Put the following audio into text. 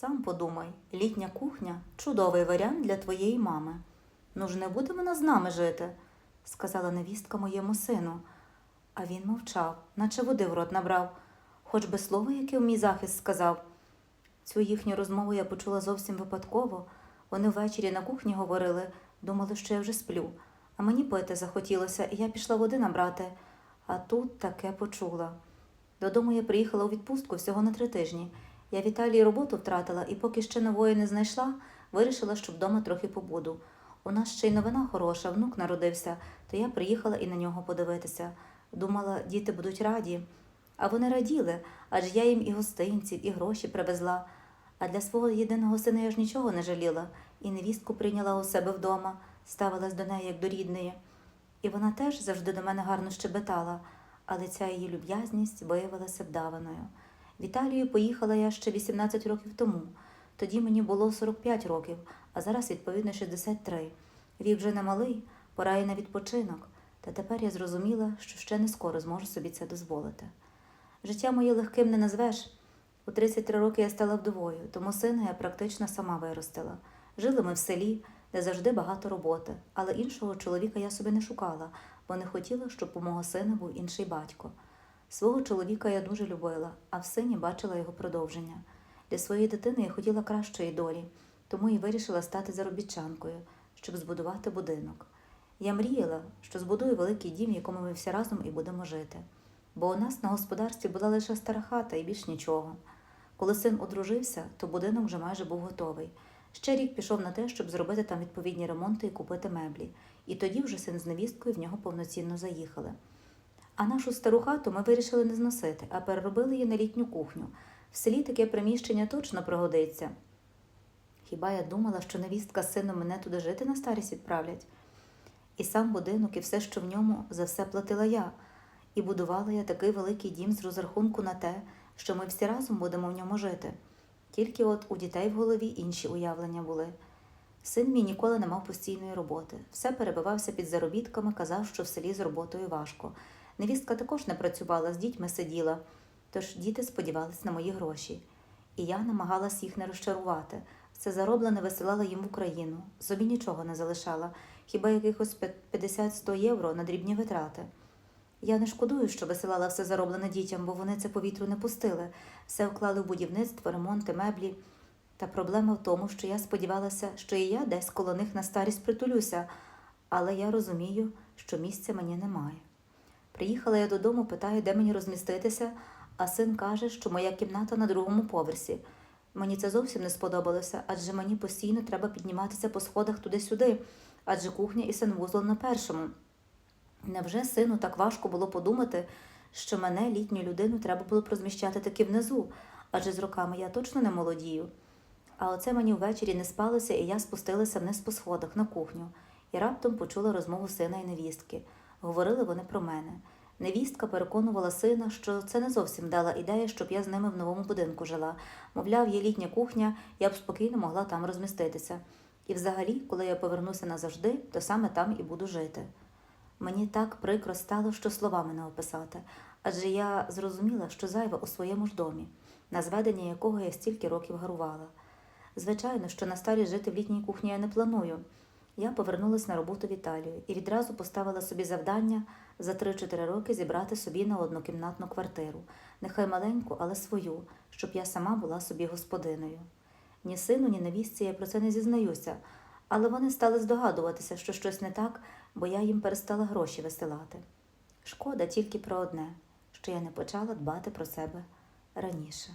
Сам подумай, літня кухня чудовий варіант для твоєї мами. Ну ж не буде вона з нами жити, сказала невістка моєму сину. А він мовчав, наче води в рот набрав, хоч би слово, яке в мій захист сказав. Цю їхню розмову я почула зовсім випадково. Вони ввечері на кухні говорили, думали, що я вже сплю. А мені пити захотілося, і я пішла води набрати. А тут таке почула. Додому я приїхала у відпустку всього на три тижні. Я в роботу втратила і поки ще нової не знайшла, вирішила, що вдома трохи побуду. У нас ще й новина хороша, внук народився, то я приїхала і на нього подивитися. Думала, діти будуть раді. А вони раділи, адже я їм і гостинців, і гроші привезла. А для свого єдиного сина я ж нічого не жаліла, і невістку прийняла у себе вдома, ставилась до неї як до рідної. І вона теж завжди до мене гарно щебетала, але ця її люб'язність виявилася вдаваною. В Італію поїхала я ще 18 років тому. Тоді мені було 45 років, а зараз, відповідно, 63. Вік вже не малий, пора і на відпочинок. Та тепер я зрозуміла, що ще не скоро зможу собі це дозволити. Життя моє легким не назвеш. У 33 роки я стала вдовою, тому сина я практично сама виростила. Жили ми в селі, де завжди багато роботи, але іншого чоловіка я собі не шукала, бо не хотіла, щоб у мого сина був інший батько. Свого чоловіка я дуже любила, а в сині бачила його продовження. Для своєї дитини я хотіла кращої долі, тому і вирішила стати заробітчанкою, щоб збудувати будинок. Я мріяла, що збудую великий дім, в якому ми всі разом і будемо жити. Бо у нас на господарстві була лише стара хата і більш нічого. Коли син одружився, то будинок вже майже був готовий. Ще рік пішов на те, щоб зробити там відповідні ремонти і купити меблі. І тоді вже син з невісткою в нього повноцінно заїхали. А нашу стару хату ми вирішили не зносити, а переробили її на літню кухню. В селі таке приміщення точно пригодиться. Хіба я думала, що невістка з сином мене туди жити на старість відправлять? І сам будинок, і все, що в ньому, за все платила я. І будувала я такий великий дім з розрахунку на те, що ми всі разом будемо в ньому жити. Тільки от у дітей в голові інші уявлення були. Син мій ніколи не мав постійної роботи. Все перебивався під заробітками, казав, що в селі з роботою важко. Невістка також не працювала, з дітьми сиділа, тож діти сподівались на мої гроші. І я намагалась їх не розчарувати. Все зароблене висилала їм в Україну. Собі нічого не залишала, хіба якихось 50-100 євро на дрібні витрати. Я не шкодую, що висилала все зароблене дітям, бо вони це повітру не пустили. Все вклали в будівництво, ремонти, меблі. Та проблема в тому, що я сподівалася, що і я десь коло них на старість притулюся, але я розумію, що місця мені немає. Приїхала я додому, питаю, де мені розміститися, а син каже, що моя кімната на другому поверсі. Мені це зовсім не сподобалося, адже мені постійно треба підніматися по сходах туди-сюди, адже кухня і санвузол на першому. Невже сину так важко було подумати, що мене, літню людину, треба було б розміщати таки внизу, адже з роками я точно не молодію. А оце мені ввечері не спалося, і я спустилася вниз по сходах на кухню і раптом почула розмову сина і невістки. Говорили вони про мене. Невістка переконувала сина, що це не зовсім дала ідея, щоб я з ними в новому будинку жила. Мовляв, є літня кухня, я б спокійно могла там розміститися. І взагалі, коли я повернуся назавжди, то саме там і буду жити. Мені так прикро стало, що словами не описати, адже я зрозуміла, що зайва у своєму ж домі, на зведення якого я стільки років гарувала. Звичайно, що на старі жити в літній кухні я не планую. Я повернулася на роботу в Італію і відразу поставила собі завдання за 3-4 роки зібрати собі на однокімнатну квартиру, нехай маленьку, але свою, щоб я сама була собі господиною. Ні сину, ні невістці я про це не зізнаюся, але вони стали здогадуватися, що щось не так, бо я їм перестала гроші висилати. Шкода тільки про одне, що я не почала дбати про себе раніше.